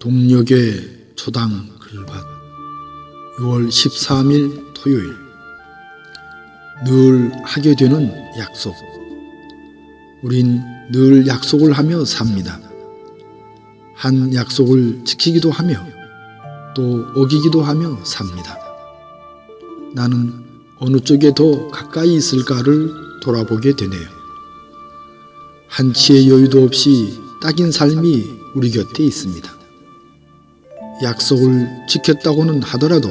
동력의 초당 글밭 6월 13일 토요일 늘 하게 되는 약속 우린 늘 약속을 하며 삽니다. 한 약속을 지키기도 하며 또 어기기도 하며 삽니다. 나는 어느 쪽에 더 가까이 있을까를 돌아보게 되네요. 한치의 여유도 없이 딱인 삶이 우리 곁에 있습니다. 약속을 지켰다고는 하더라도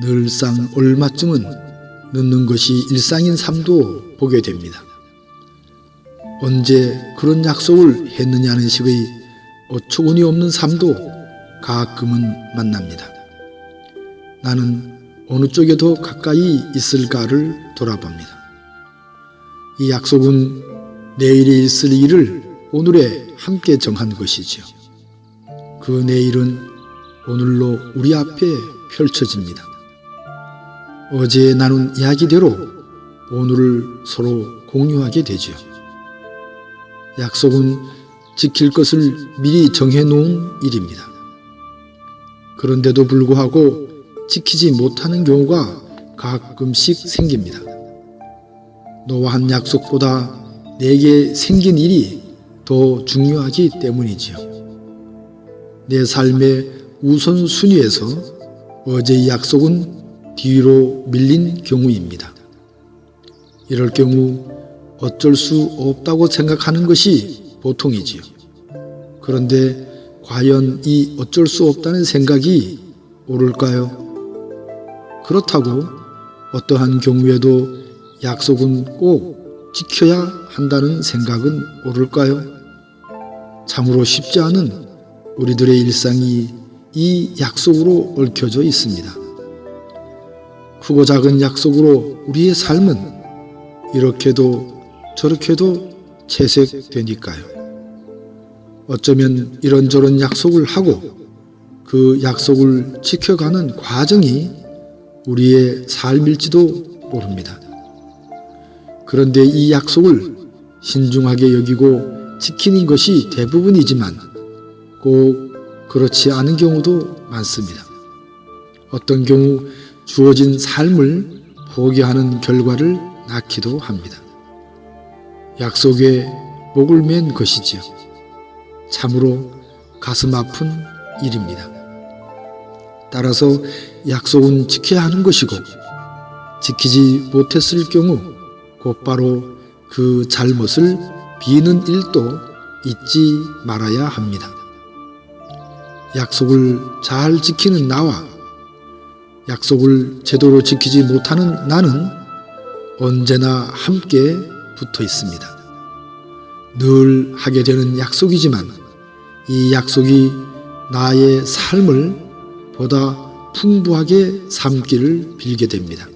늘상 얼마쯤은 늦는 것이 일상인 삶도 보게 됩니다. 언제 그런 약속을 했느냐는 식의 어처구니 없는 삶도 가끔은 만납니다. 나는 어느 쪽에 더 가까이 있을까를 돌아봅니다. 이 약속은 내일에 있을 일을 오늘에 함께 정한 것이지요. 그 내일은 오늘로 우리 앞에 펼쳐집니다. 어제 나눈 이야기대로 오늘을 서로 공유하게 되지요. 약속은 지킬 것을 미리 정해놓은 일입니다. 그런데도 불구하고 지키지 못하는 경우가 가끔씩 생깁니다. 너와 한 약속보다 내게 생긴 일이 더 중요하기 때문이지요. 내 삶의 우선순위에서 어제의 약속은 뒤로 밀린 경우입니다. 이럴 경우 어쩔 수 없다고 생각하는 것이 보통이지요. 그런데 과연 이 어쩔 수 없다는 생각이 옳을까요? 그렇다고 어떠한 경우에도 약속은 꼭 지켜야 한다는 생각은 옳을까요? 참으로 쉽지 않은 우리들의 일상이 이 약속으로 얽혀져 있습니다. 크고 작은 약속으로 우리의 삶은 이렇게도 저렇게도 채색되니까요. 어쩌면 이런저런 약속을 하고 그 약속을 지켜가는 과정이 우리의 삶일지도 모릅니다. 그런데 이 약속을 신중하게 여기고 지키는 것이 대부분이지만 꼭 그렇지 않은 경우도 많습니다. 어떤 경우 주어진 삶을 포기하는 결과를 낳기도 합니다. 약속에 목을 맨 것이지요. 참으로 가슴 아픈 일입니다. 따라서 약속은 지켜야 하는 것이고 지키지 못했을 경우 곧바로 그 잘못을 비는 일도 잊지 말아야 합니다. 약속을 잘 지키는 나와 약속을 제대로 지키지 못하는 나는 언제나 함께 붙어 있습니다. 늘 하게 되는 약속이지만 이 약속이 나의 삶을 보다 풍부하게 삼기를 빌게 됩니다.